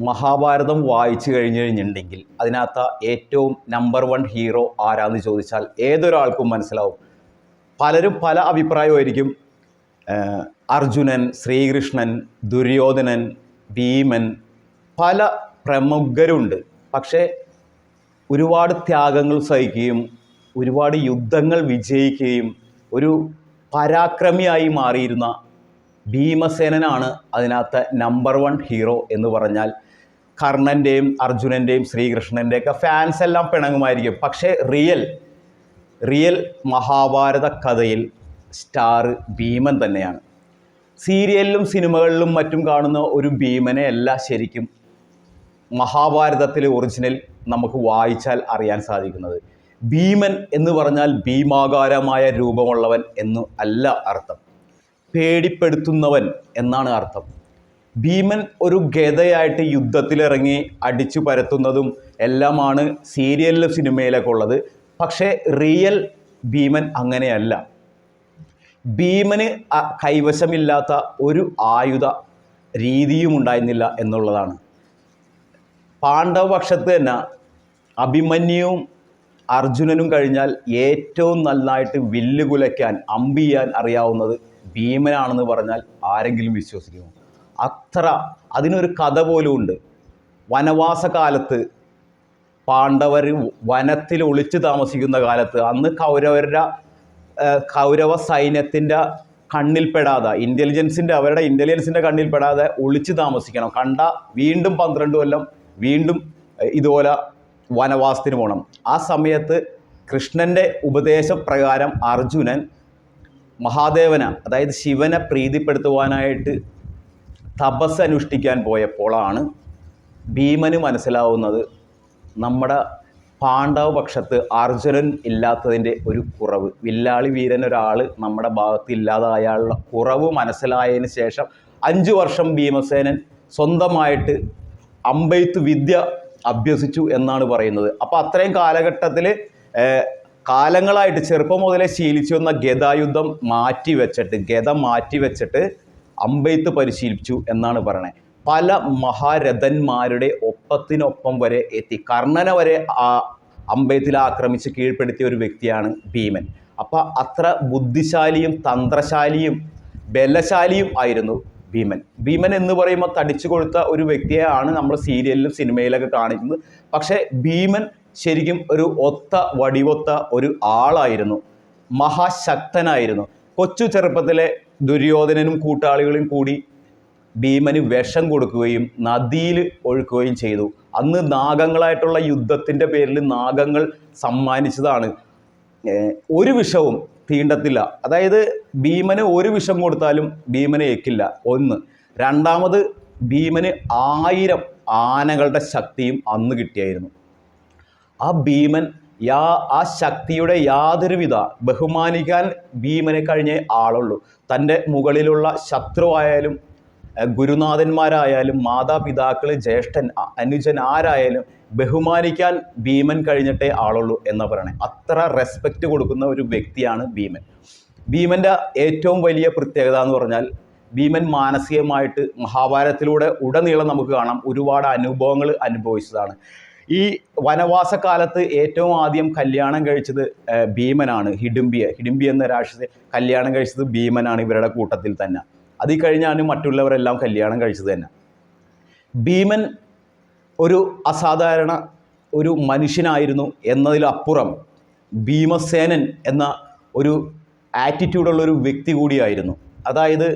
മഹാഭാരതം വായിച്ചു കഴിഞ്ഞു കഴിഞ്ഞിട്ടുണ്ടെങ്കിൽ അതിനകത്ത് ഏറ്റവും നമ്പർ വൺ ഹീറോ ആരാന്ന് ചോദിച്ചാൽ ഏതൊരാൾക്കും മനസ്സിലാവും. പലരും പല അഭിപ്രായമായിരിക്കും. അർജുനൻ ശ്രീകൃഷ്ണൻ ദുര്യോധനൻ ഭീമൻ പല പ്രമുഖരുണ്ട്. പക്ഷേ ഒരുപാട് ത്യാഗങ്ങൾ സഹിക്കുകയും ഒരുപാട് യുദ്ധങ്ങൾ വിജയിക്കുകയും ഒരു പരാക്രമിയായി മാറിയിരുന്ന ഭീമസേനനാണ് അതിനകത്ത് നമ്പർ വൺ ഹീറോ എന്ന് പറഞ്ഞാൽ കർണന്റെയും അർജുനന്റെയും ശ്രീകൃഷ്ണന്റെയൊക്കെ ഫാൻസ് എല്ലാം പിണങ്ങുമായിരിക്കും. പക്ഷേ റിയൽ റിയൽ മഹാഭാരത കഥയിൽ സ്റ്റാർ ഭീമൻ തന്നെയാണ്. സീരിയലിലും സിനിമകളിലും മറ്റും കാണുന്ന ഒരു ഭീമനെ അല്ല ശരിക്കും മഹാഭാരതത്തിലെ ഒറിജിനൽ നമുക്ക് വായിച്ചാൽ അറിയാൻ സാധിക്കുന്നത്. ഭീമൻ എന്ന് പറഞ്ഞാൽ ഭീമാകാരമായ രൂപമുള്ളവൻ എന്ന് അല്ല അർത്ഥം. പേടിപ്പെടുത്തുന്നവൻ എന്നാണ് അർത്ഥം. ഭീമൻ ഒരു ഗതയായിട്ട് യുദ്ധത്തിലിറങ്ങി അടിച്ചു പരത്തുന്നതും എല്ലാമാണ് സീരിയലിലും സിനിമയിലൊക്കെ ഉള്ളത്. പക്ഷേ റിയൽ ഭീമൻ അങ്ങനെയല്ല. ഭീമന് കൈവശമില്ലാത്ത ഒരു ആയുധ രീതിയും ഉണ്ടായിരുന്നില്ല എന്നുള്ളതാണ്. പാണ്ഡവപക്ഷത്ത് തന്നെ അഭിമന്യുവും അർജുനനും കഴിഞ്ഞാൽ ഏറ്റവും നന്നായിട്ട് വില്ല് കുലയ്ക്കാൻ അമ്പിയാൻ അറിയാവുന്നത് ഭീമനാണെന്ന് പറഞ്ഞാൽ ആരെങ്കിലും വിശ്വസിക്കുമോ? അത്ര അതിനൊരു കഥ പോലും ഉണ്ട്. വനവാസകാലത്ത് പാണ്ഡവർ വനത്തിൽ ഒളിച്ചു താമസിക്കുന്ന കാലത്ത് അന്ന് കൗരവരുടെ കൗരവ സൈന്യത്തിന്റെ കണ്ണിൽപ്പെടാതെ ഇന്റലിജൻസിന്റെ അവരുടെ ഇന്റലിജൻസിന്റെ കണ്ണിൽപ്പെടാതെ ഒളിച്ചു താമസിക്കണം. കണ്ട വീണ്ടും പന്ത്രണ്ട് കൊല്ലം വീണ്ടും ഇതുപോലെ വനവാസത്തിന് പോകണം ആ സമയത്ത് കൃഷ്ണന്റെ ഉപദേശപ്രകാരം അർജുനൻ മഹാദേവനെ അതായത് ശിവനെ പ്രീതിപ്പെടുത്തുവാനായിട്ട് തപസ് അനുഷ്ഠിക്കാൻ പോയപ്പോഴാണ് ഭീമന് മനസ്സിലാവുന്നത് നമ്മുടെ പാണ്ഡവ പക്ഷത്ത് അർജുനൻ ഇല്ലാത്തതിന്റെ ഒരു കുറവ്. വില്ലാളി വീരൻ ഒരാൾ നമ്മുടെ ഭാഗത്ത് ഇല്ലാതായുള്ള കുറവ് മനസ്സിലായതിന് ശേഷം അഞ്ച് വർഷം ഭീമസേനൻ സ്വന്തമായിട്ട് അമ്പെയ്ത്ത് വിദ്യ അഭ്യസിച്ചു എന്നാണ് പറയുന്നത്. അപ്പോൾ അത്രയും കാലഘട്ടത്തിൽ കാലങ്ങളായിട്ട് ചെറുപ്പം മുതലേ ശീലിച്ചു വന്ന ഗതായുദ്ധം മാറ്റി വെച്ചിട്ട് ഗത മാറ്റി വെച്ചിട്ട് അമ്പെയ്ത്ത് പരിശീലിച്ചു എന്നാണ് പറയുന്നത് പല മഹാരഥന്മാരുടെ ഒപ്പത്തിനൊപ്പം വരെ എത്തി. കർണനെ വരെ ആ അമ്പയത്തിൽ ആക്രമിച്ച് കീഴ്പ്പെടുത്തിയ ഒരു വ്യക്തിയാണ് ഭീമൻ. അപ്പോൾ അത്ര ബുദ്ധിശാലിയും തന്ത്രശാലിയും ബലശാലിയും ആയിരുന്നു ഭീമൻ. ഭീമൻ എന്ന് പറയുമ്പോൾ തടിച്ചു കൊടുത്ത ഒരു വ്യക്തിയെയാണ് നമ്മൾ സീരിയലിലും സിനിമയിലൊക്കെ കാണിക്കുന്നത്. പക്ഷേ ഭീമൻ ശരിക്കും ഒരു ഒത്ത വടിവൊത്ത ഒരു ആളായിരുന്നു. മഹാശക്തനായിരുന്നു. കൊച്ചു ചെറുപ്പത്തിലെ ദുര്യോധനനും കൂട്ടാളികളും കൂടി ഭീമന് വിഷം കൊടുക്കുകയും നദിയിൽ ഒഴുക്കുകയും ചെയ്തു. അന്ന് നാഗങ്ങളായിട്ടുള്ള യുദ്ധത്തിന്റെ പേരിൽ നാഗങ്ങൾ സമ്മാനിച്ചതാണ്. ഒരു വിഷവും തീണ്ടത്തില്ല. അതായത് ഭീമന് ഒരു വിഷം കൊടുത്താലും ഭീമനെ ഏക്കില്ല. ഒന്ന്. രണ്ടാമത് ഭീമന് ആയിരം ആനകളുടെ ശക്തിയും അന്ന് കിട്ടിയായിരുന്നു. ആ ഭീമൻ യാ ആ ശക്തിയുടെ യാതൊരുവിധ ബഹുമാനിക്കാൻ ഭീമനെ കഴിഞ്ഞേ ആളുള്ളൂ. തന്റെ മുകളിലുള്ള ശത്രുവായാലും ഗുരുനാഥന്മാരായാലും മാതാപിതാക്കൾ ജ്യേഷ്ഠൻ അനുജൻ ആരായാലും ബഹുമാനിക്കാൻ ഭീമൻ കഴിഞ്ഞിട്ടേ ആളുള്ളൂ എന്ന് പറയണേ. അത്ര റെസ്പെക്റ്റ് കൊടുക്കുന്ന ഒരു വ്യക്തിയാണ് ഭീമൻ. ഭീമന്റെ ഏറ്റവും വലിയ പ്രത്യേകത എന്ന് പറഞ്ഞാൽ ഭീമൻ മാനസികമായിട്ട് മഹാഭാരതത്തിലൂടെ ഉടനീളം നമുക്ക് കാണാം ഒരുപാട് അനുഭവങ്ങൾ അനുഭവിച്ചതാണ്. ഈ വനവാസ കാലത്ത് ഏറ്റവും ആദ്യം കല്യാണം കഴിച്ചത് ഭീമനാണ് ഹിഡുംബിയ. ഹിഡുംബി എന്ന രാക്ഷസ കല്യാണം കഴിച്ചത് ഭീമനാണ് ഇവരുടെ കൂട്ടത്തിൽ തന്നെ. അത് കഴിഞ്ഞാണ് മറ്റുള്ളവരെല്ലാം കല്യാണം കഴിച്ചത് തന്നെ. ഭീമൻ ഒരു അസാധാരണ ഒരു മനുഷ്യനായിരുന്നു എന്നതിലപ്പുറം ഭീമസേനൻ എന്ന ഒരു ആറ്റിറ്റ്യൂഡുള്ള ഒരു വ്യക്തി കൂടിയായിരുന്നു. അതായത്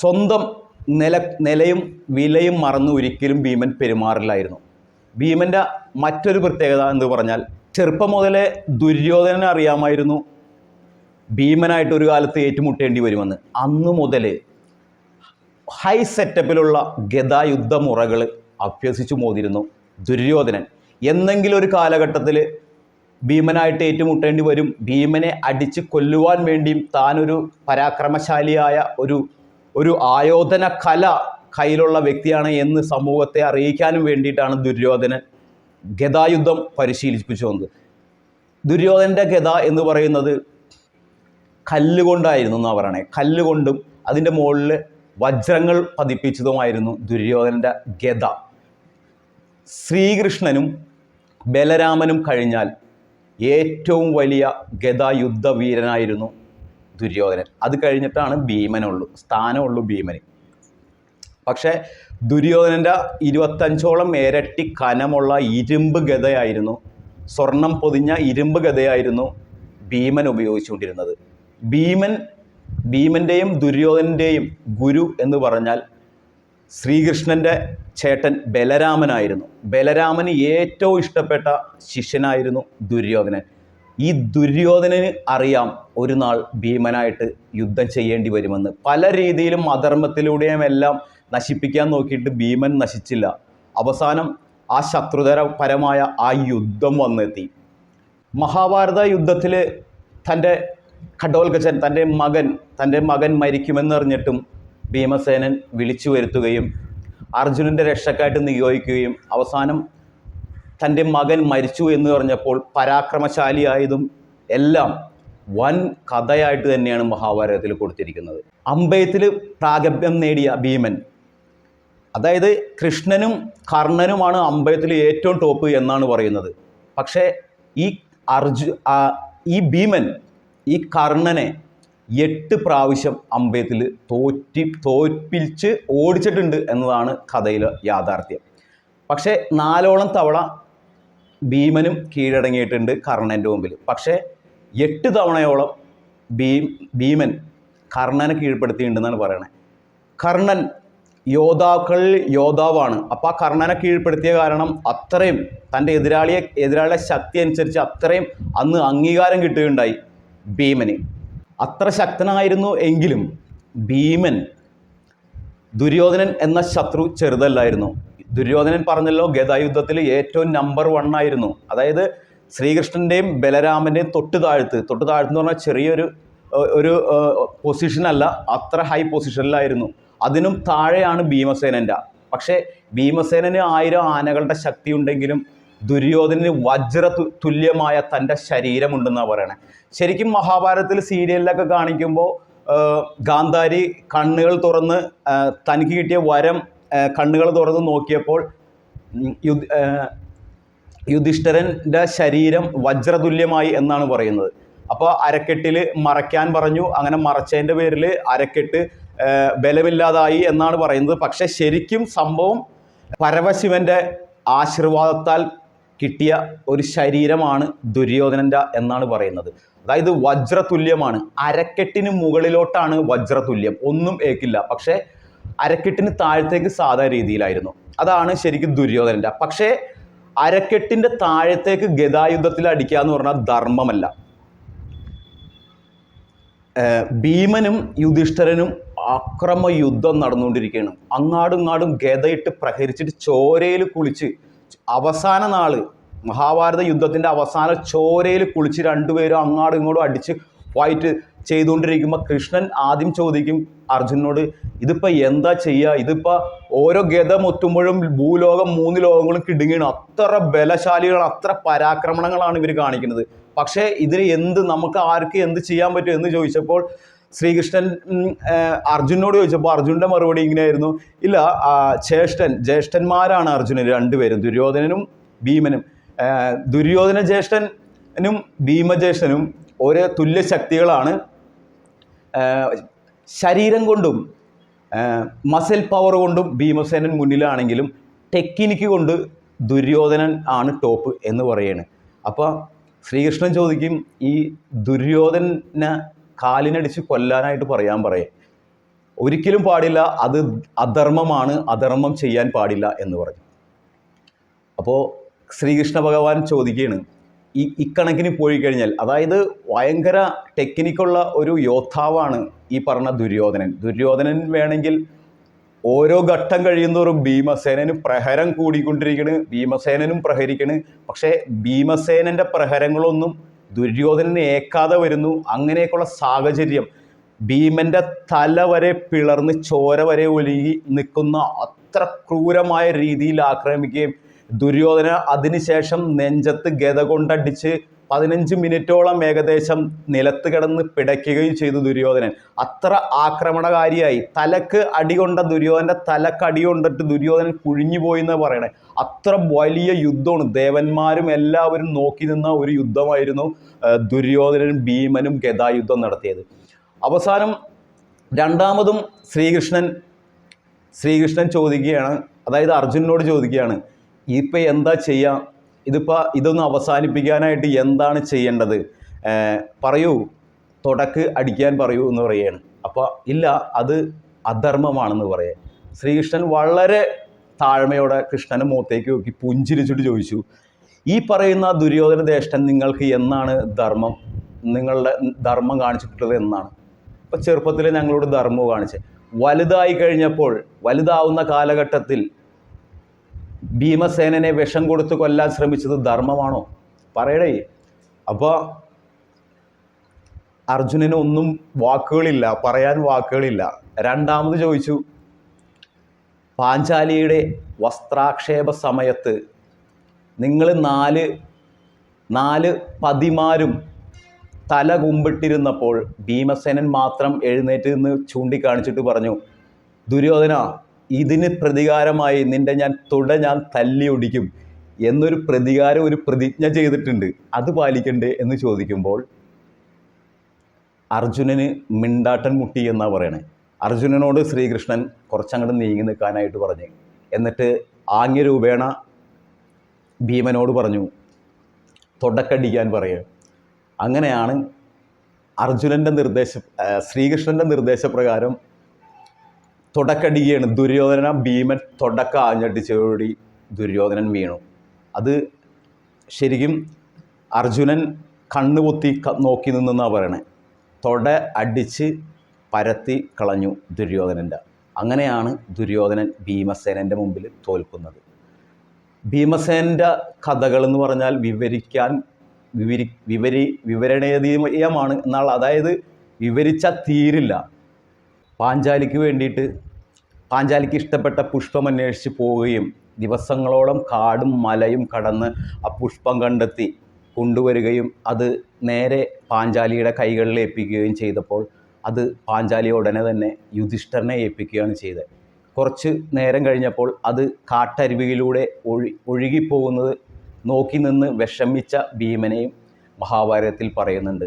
സ്വന്തം നില നിലയും വിലയും മറന്നു ഒരിക്കലും ഭീമൻ പെരുമാറില്ലായിരുന്നു. ഭീമന്റെ മറ്റൊരു പ്രത്യേകത എന്ന് പറഞ്ഞാൽ ചെറുപ്പം മുതലേ ദുര്യോധനൻ അറിയാമായിരുന്നു ഭീമനായിട്ട് ഒരു കാലത്ത് ഏറ്റുമുട്ടേണ്ടി വരുമെന്ന്. അന്നു മുതൽ ഹൈ സെറ്റപ്പിലുള്ള ഗതായുദ്ധ മുറകൾ അഭ്യസിച്ചു മോതിരുന്നു ദുര്യോധനൻ. എന്നെങ്കിലും ഒരു കാലഘട്ടത്തിൽ ഭീമനായിട്ട് ഏറ്റുമുട്ടേണ്ടി വരും. ഭീമനെ അടിച്ച് കൊല്ലുവാൻ വേണ്ടിയും താനൊരു പരാക്രമശാലിയായ ഒരു ഒരു ആയോധന കല കയ്യിലുള്ള വ്യക്തിയാണ് എന്ന് സമൂഹത്തെ അറിയിക്കാനും വേണ്ടിയിട്ടാണ് ദുര്യോധനൻ ഗതായുദ്ധം പരിശീലിപ്പിച്ചു വന്നത് ദുര്യോധനന്റെ ഗത എന്ന് പറയുന്നത് കല്ലുകൊണ്ടായിരുന്നു എന്നാണ് പറയണേ. കല്ലുകൊണ്ടും അതിന്റെ മുകളിൽ വജ്രങ്ങൾ പതിപ്പിച്ചതുമായിരുന്നു ദുര്യോധനന്റെ ഗത. ശ്രീകൃഷ്ണനും ബലരാമനും കഴിഞ്ഞാൽ ഏറ്റവും വലിയ ഗതായുദ്ധ വീരനായിരുന്നു ദുര്യോധനൻ. അത് കഴിഞ്ഞിട്ടാണ് ഭീമനുള്ളൂ സ്ഥാനമുള്ളൂ ഭീമന്. പക്ഷേ ദുര്യോധനന്റെ ഇരുപത്തഞ്ചോളം ഇരട്ടി കനമുള്ള ഇരുമ്പ് ഗതയായിരുന്നു സ്വർണം പൊതിഞ്ഞ ഇരുമ്പ് ഗതയായിരുന്നു ഭീമൻ ഉപയോഗിച്ചുകൊണ്ടിരുന്നത്. ഭീമൻ ഭീമന്റെയും ദുര്യോധനന്റെയും ഗുരു എന്ന് പറഞ്ഞാൽ ശ്രീകൃഷ്ണന്റെ ചേട്ടൻ ബലരാമനായിരുന്നു. ബലരാമന് ഏറ്റവും ഇഷ്ടപ്പെട്ട ശിഷ്യനായിരുന്നു ദുര്യോധനൻ. ഈ ദുര്യോധനന് അറിയാം ഒരു നാൾ ഭീമനായിട്ട് യുദ്ധം ചെയ്യേണ്ടി വരുമെന്ന്. പല രീതിയിലും അധർമ്മത്തിലൂടെയും എല്ലാം നശിപ്പിക്കാൻ നോക്കിയിട്ട് ഭീമൻ നശിച്ചില്ല. അവസാനം ആ ശത്രുതരപരമായ ആ യുദ്ധം വന്നെത്തി. മഹാഭാരത യുദ്ധത്തിൽ തന്റെ ഖഡോൽഗജൻ തന്റെ മകൻ തന്റെ മകൻ മരിക്കുമെന്നറിഞ്ഞിട്ടും ഭീമസേനൻ വിളിച്ചു വരുത്തുകയും അർജുനന്റെ രക്ഷക്കായിട്ട് നിയോഗിക്കുകയും അവസാനം തന്റെ മകൻ മരിച്ചു എന്ന് പറഞ്ഞപ്പോൾ പരാക്രമശാലിയായതും എല്ലാം വൻ കഥയായിട്ട് തന്നെയാണ് മഹാഭാരതത്തിൽ കൊടുത്തിരിക്കുന്നത്. അമ്പയത്തിൽ പ്രാഗഭ്യം നേടിയ ഭീമൻ അതായത് കൃഷ്ണനും കർണനുമാണ് അമ്പയത്തിൽ ഏറ്റവും ടോപ്പ് എന്നാണ് പറയുന്നത്. പക്ഷേ ഈ അർജു ഈ ഭീമൻ ഈ കർണനെ എട്ട് പ്രാവശ്യം അമ്പയത്തിൽ തോറ്റി തോൽപ്പിച്ച് ഓടിച്ചിട്ടുണ്ട് എന്നതാണ് കഥയിലെ യാഥാർത്ഥ്യം. പക്ഷേ നാലോളം തവണ ഭീമനും കീഴടങ്ങിയിട്ടുണ്ട് കർണന്റെ മുമ്പിൽ. പക്ഷേ എട്ട് തവണയോളം ഭീം ഭീമൻ കർണനെ കീഴ്പ്പെടുത്തിയിട്ടുണ്ടെന്നാണ് പറയണത് കർണൻ യോദ്ധാക്കൾ യോദ്ധാവാണ്. അപ്പോൾ ആ കർണനെ കീഴ്പ്പെടുത്തിയ കാരണം അത്രയും തന്റെ എതിരാളിയെ എതിരാളിയുടെ ശക്തി അനുസരിച്ച് അത്രയും അന്ന് അംഗീകാരം കിട്ടുകയുണ്ടായി ഭീമന്. അത്ര ശക്തനായിരുന്നു എങ്കിലും ഭീമൻ ദുര്യോധനൻ എന്ന ശത്രു ചെറുതല്ലായിരുന്നു. ദുര്യോധനൻ പറഞ്ഞല്ലോ ഗതായുദ്ധത്തിൽ ഏറ്റവും നമ്പർ വൺ ആയിരുന്നു. അതായത് ശ്രീകൃഷ്ണന്റെയും ബലരാമന്റെയും തൊട്ട് താഴ്ത്ത്. തൊട്ട് താഴ്ത്ത് എന്ന് പറഞ്ഞാൽ ചെറിയൊരു ഒരു പൊസിഷനല്ല അത്ര ഹൈ പൊസിഷനിലായിരുന്നു അതിനും താഴെയാണ് ഭീമസേനന്റെ പക്ഷേ ഭീമസേനന് ആയിരം ആനകളുടെ ശക്തി ഉണ്ടെങ്കിലും ദുര്യോധനന് വജ്ര തുല്യമായ തന്റെ ശരീരമുണ്ടെന്നാണ് പറയണേ. ശരിക്കും മഹാഭാരതത്തിൽ സീരിയലിലൊക്കെ കാണിക്കുമ്പോൾ ഗാന്ധാരി കണ്ണുകൾ തുറന്ന് തനിക്ക് കിട്ടിയ വരം കണ്ണുകൾ തുറന്ന് നോക്കിയപ്പോൾ യുധിഷ്ഠിരന്റെ ശരീരം വജ്രതുല്യമായി എന്നാണ് പറയുന്നത്. അപ്പോൾ അരക്കെട്ടിൽ മറയ്ക്കാൻ പറഞ്ഞു. അങ്ങനെ മറച്ചതിന്റെ പേരിൽ അരക്കെട്ട് ബലമില്ലാതായി എന്നാണ് പറയുന്നത്. പക്ഷേ ശരിക്കും സംഭവം പരമശിവന്റെ ആശീർവാദത്താൽ കിട്ടിയ ഒരു ശരീരമാണ് ദുര്യോധനന്റെ എന്നാണ് പറയുന്നത്. അതായത് വജ്രതുല്യമാണ്. അരക്കെട്ടിന് മുകളിലോട്ടാണ് വജ്രതുല്യം. ഒന്നും ഏക്കില്ല. പക്ഷേ അരക്കെട്ടിന് താഴത്തേക്ക് സാധാ രീതിയിലായിരുന്നു. അതാണ് ശരിക്കും ദുര്യോധനന്റെ പക്ഷേ അരക്കെട്ടിന്റെ താഴത്തേക്ക് ഗതായുദ്ധത്തിൽ അടിക്കുക എന്ന് പറഞ്ഞാൽ ധർമ്മമല്ല. ഭീമനും യുധിഷ്ഠരനും അക്രമ യുദ്ധം നടന്നുകൊണ്ടിരിക്കുകയാണ്. അങ്ങാടും ഇങ്ങാടും ഗതയിട്ട് പ്രഹരിച്ചിട്ട് ചോരയിൽ കുളിച്ച് അവസാന നാൾ മഹാഭാരത യുദ്ധത്തിന്റെ അവസാന ചോരയിൽ കുളിച്ച് രണ്ടുപേരും അങ്ങാടും ഇങ്ങോട്ടും അടിച്ച് ഫൈറ്റ് ചെയ്തുകൊണ്ടിരിക്കുമ്പോൾ കൃഷ്ണൻ ആദ്യം ചോദിക്കും അർജുനോട് ഇതിപ്പോൾ എന്താ ചെയ്യുക ഇതിപ്പോൾ ഓരോ ഗത മുത്തുമ്പോഴും ഭൂലോകം മൂന്ന് ലോകങ്ങളും കിടുങ്ങിയാണ് അത്ര ബലശാലികളാണ് അത്ര പരാക്രമണങ്ങളാണ് ഇവർ കാണിക്കുന്നത്. പക്ഷേ ഇതിന് എന്ത് നമുക്ക് ആർക്ക് എന്ത് ചെയ്യാൻ പറ്റും എന്ന് ചോദിച്ചപ്പോൾ ശ്രീകൃഷ്ണൻ അർജുനോട് ചോദിച്ചപ്പോൾ അർജുനന്റെ മറുപടി ഇങ്ങനെയായിരുന്നു. ഇല്ല ജ്യേഷ്ഠൻ ജ്യേഷ്ഠന്മാരാണ് അർജുനൻ രണ്ടുപേരും. ദുര്യോധനനും ഭീമനും. ദുര്യോധന ജ്യേഷ്ഠനും ഭീമജ്യേഷ്ഠനും ഒരേ തുല്യ ശക്തികളാണ് ശരീരം കൊണ്ടും മസിൽ പവർ കൊണ്ടും ഭീമസേനൻ മുന്നിലാണെങ്കിലും ടെക്നിക്ക് കൊണ്ട് ദുര്യോധനൻ ആണ് ടോപ്പ് എന്ന് പറയാണ്. അപ്പോൾ ശ്രീകൃഷ്ണൻ ചോദിക്കും ഈ ദുര്യോധനെ കാലിനടിച്ച് കൊല്ലാനായിട്ട് പറയാൻ പറയേ. ഒരിക്കലും പാടില്ല അത് അധർമ്മമാണ് അധർമ്മം ചെയ്യാൻ പാടില്ല എന്ന് പറഞ്ഞു. അപ്പോൾ ശ്രീകൃഷ്ണ ഭഗവാൻ ചോദിക്കുകയാണ് ഈ ഇക്കണക്കിന് പോയി കഴിഞ്ഞാൽ അതായത് ഭയങ്കര ടെക്നിക്കുള്ള ഒരു യോദ്ധാവാണ് ഈ പറഞ്ഞ ദുര്യോധനൻ. ദുര്യോധനൻ വേണമെങ്കിൽ ഓരോ ഘട്ടം കഴിയുന്നോറും ഭീമസേനന് പ്രഹരം കൂടിക്കൊണ്ടിരിക്കണ് ഭീമസേനനും പ്രഹരിക്കണ്. പക്ഷേ ഭീമസേനന്റെ പ്രഹരങ്ങളൊന്നും ദുര്യോധനനെ ഏക്കാതെ വരുന്നു. അങ്ങനെയൊക്കെയുള്ള സാഹചര്യം ഭീമന്റെ തല വരെ പിളർന്ന് ചോര വരെ ഒലുകി നിൽക്കുന്ന അത്ര ക്രൂരമായ രീതിയിൽ ആക്രമിക്കുകയും ദുര്യോധന അതിനുശേഷം നെഞ്ചത്ത് ഗത കൊണ്ടടിച്ച് പതിനഞ്ച് മിനിറ്റോളം ഏകദേശം നിലത്ത് കിടന്ന് പിടയ്ക്കുകയും ചെയ്തു ദുര്യോധനൻ. അത്ര ആക്രമണകാരിയായി. തലക്ക് അടികൊണ്ട ദുര്യോധനന്റെ തലക്ക് അടി കൊണ്ടിട്ട് ദുര്യോധനൻ കുഴിഞ്ഞു പോയി എന്ന് പറയണേ. അത്ര വലിയ യുദ്ധമാണ്. ദേവന്മാരും എല്ലാവരും നോക്കി നിന്ന ഒരു യുദ്ധമായിരുന്നു ദുര്യോധനനും ഭീമനും ഗതായുദ്ധം നടത്തിയത്. അവസാനം രണ്ടാമതും ശ്രീകൃഷ്ണൻ ശ്രീകൃഷ്ണൻ ചോദിക്കുകയാണ് അതായത് അർജുനനോട് ചോദിക്കുകയാണ് ഇപ്പം എന്താ ചെയ്യുക ഇതിപ്പോൾ ഇതൊന്ന് അവസാനിപ്പിക്കാനായിട്ട് എന്താണ് ചെയ്യേണ്ടത്? പറയൂ. തുടക്ക് അടിക്കാൻ പറയൂ എന്ന് പറയുകയാണ്. അപ്പോൾ ഇല്ല അത് അധർമ്മമാണെന്ന് പറയാം. ശ്രീകൃഷ്ണൻ വളരെ താഴ്മയോടെ കൃഷ്ണന് മുഖത്തേക്ക് നോക്കി പുഞ്ചിരിച്ചിട്ട് ചോദിച്ചു ഈ പറയുന്ന ദുര്യോധന ദേഷ്ടം നിങ്ങൾക്ക് എന്നാണ് ധർമ്മം? നിങ്ങളുടെ ധർമ്മം കാണിച്ചിട്ടുള്ളത് എന്നാണ്? ഇപ്പം ചെറുപ്പത്തിൽ ഞങ്ങളോട് ധർമ്മവും കാണിച്ചത് വലുതായി കഴിഞ്ഞപ്പോൾ വലുതാവുന്ന കാലഘട്ടത്തിൽ ഭീമസേനനെ വിഷം കൊടുത്ത് കൊല്ലാൻ ശ്രമിച്ചത് ധർമ്മമാണോ? പറയടേ. അപ്പോൾ അർജുനന് ഒന്നും വാക്കുകളില്ല പറയാൻ വാക്കുകളില്ല. രണ്ടാമത് ചോദിച്ചു പാഞ്ചാലിയുടെ വസ്ത്രാക്ഷേപ സമയത്ത് നിങ്ങൾ നാല് നാല് പതിമാരും തല കുമ്പിട്ടിരുന്നപ്പോൾ ഭീമസേനൻ മാത്രം എഴുന്നേറ്റ് നിന്ന് ചൂണ്ടിക്കാണിച്ചിട്ട് പറഞ്ഞു ദുര്യോധന ഇതിന് പ്രതികാരമായി നിന്റെ ഞാൻ തുട ഞാൻ തല്ലി ഒടിക്കും എന്നൊരു പ്രതികാരം ഒരു പ്രതിജ്ഞ ചെയ്തിട്ടുണ്ട്. അത് പാലിക്കണ്ടേ എന്ന് ചോദിക്കുമ്പോൾ അർജുനന് മിണ്ടാട്ടൻ മുട്ടി എന്നാണ് പറയണേ. അർജുനനോട് ശ്രീകൃഷ്ണൻ കുറച്ചങ്ങോട്ട് നീങ്ങി നിൽക്കാനായിട്ട് പറഞ്ഞു. എന്നിട്ട് ആംഗ്യരൂപേണ ഭീമനോട് പറഞ്ഞു തുടക്കടിക്കാൻ പറയുക അങ്ങനെയാണ് അർജുനന്റെ നിർദ്ദേശ ശ്രീകൃഷ്ണന്റെ നിർദ്ദേശപ്രകാരം തുടക്കടിക്കുകയാണ് ദുര്യോധന ഭീമൻ തുടക്ക ആഞ്ഞടിച്ചോടി ദുര്യോധനൻ വീണു. അത് ശരിക്കും അർജുനൻ കണ്ണു കൊത്തി നോക്കി നിന്നെന്നാണ് പറയണേ. തൊട അടിച്ച് പരത്തി കളഞ്ഞു ദുര്യോധനന്റെ അങ്ങനെയാണ് ദുര്യോധനൻ ഭീമസേനന്റെ മുമ്പിൽ തോൽക്കുന്നത്. ഭീമസേനന്റെ കഥകൾ എന്ന് പറഞ്ഞാൽ വിവരിക്കാൻ വിവരി വിവരി വിവരണീയമാണ് എന്നാൽ അതായത് വിവരിച്ചാൽ തീരില്ല. പാഞ്ചാലിക്ക് വേണ്ടിയിട്ട് പാഞ്ചാലിക്ക് ഇഷ്ടപ്പെട്ട പുഷ്പം അന്വേഷിച്ച് പോവുകയും ദിവസങ്ങളോളം കാടും മലയും കടന്ന് ആ പുഷ്പം കണ്ടെത്തി കൊണ്ടുവരികയും അത് നേരെ പാഞ്ചാലിയുടെ കൈകളിൽ ഏൽപ്പിക്കുകയും ചെയ്തപ്പോൾ അത് പാഞ്ചാലി ഉടനെ തന്നെ യുധിഷ്ഠരനെ ഏൽപ്പിക്കുകയാണ് ചെയ്തത്. കുറച്ച് നേരം കഴിഞ്ഞപ്പോൾ അത് കാട്ടരുവിയിലൂടെ ഒഴി ഒഴുകിപ്പോകുന്നത് നോക്കി നിന്ന് വിഷമിച്ച ഭീമനെയും മഹാഭാരതത്തിൽ പറയുന്നുണ്ട്.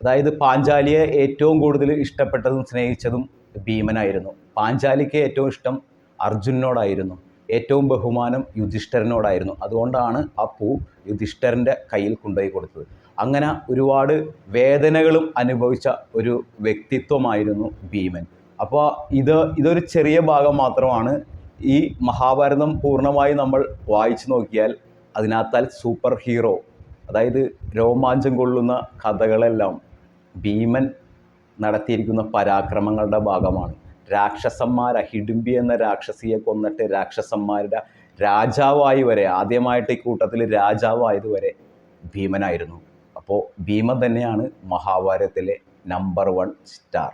അതായത് പാഞ്ചാലിയെ ഏറ്റവും കൂടുതൽ ഇഷ്ടപ്പെട്ടതും സ്നേഹിച്ചതും ഭീമനായിരുന്നു. പാഞ്ചാലിക്ക് ഏറ്റവും ഇഷ്ടം അർജുനോടായിരുന്നു ഏറ്റവും ബഹുമാനം യുധിഷ്ഠരനോടായിരുന്നു. അതുകൊണ്ടാണ് ആ പൂ യുധിഷ്ഠരന്റെ കയ്യിൽ കൊണ്ടുപോയി കൊടുത്തത്. അങ്ങനെ ഒരുപാട് വേദനകളും അനുഭവിച്ച ഒരു വ്യക്തിത്വമായിരുന്നു ഭീമൻ. അപ്പോൾ ഇത് ഇതൊരു ചെറിയ ഭാഗം മാത്രമാണ്. ഈ മഹാഭാരതം പൂർണമായി നമ്മൾ വായിച്ചു നോക്കിയാൽ അതിനകത്താൽ സൂപ്പർ ഹീറോ അതായത് രോമാഞ്ചം കൊള്ളുന്ന കഥകളെല്ലാം ഭീമൻ നടത്തിയിരിക്കുന്ന പരാക്രമങ്ങളുടെ ഭാഗമാണ്. രാക്ഷസന്മാരെ ഹിഡുംബി എന്ന രാക്ഷസിയെ കൊന്നിട്ട് രാക്ഷസന്മാരുടെ രാജാവായി വരെ ആദ്യമായിട്ട് ഈ കൂട്ടത്തിൽ രാജാവായത് വരെ ഭീമനായിരുന്നു. അപ്പോൾ ഭീമൻ തന്നെയാണ് മഹാഭാരതത്തിലെ നമ്പർ വൺ സ്റ്റാർ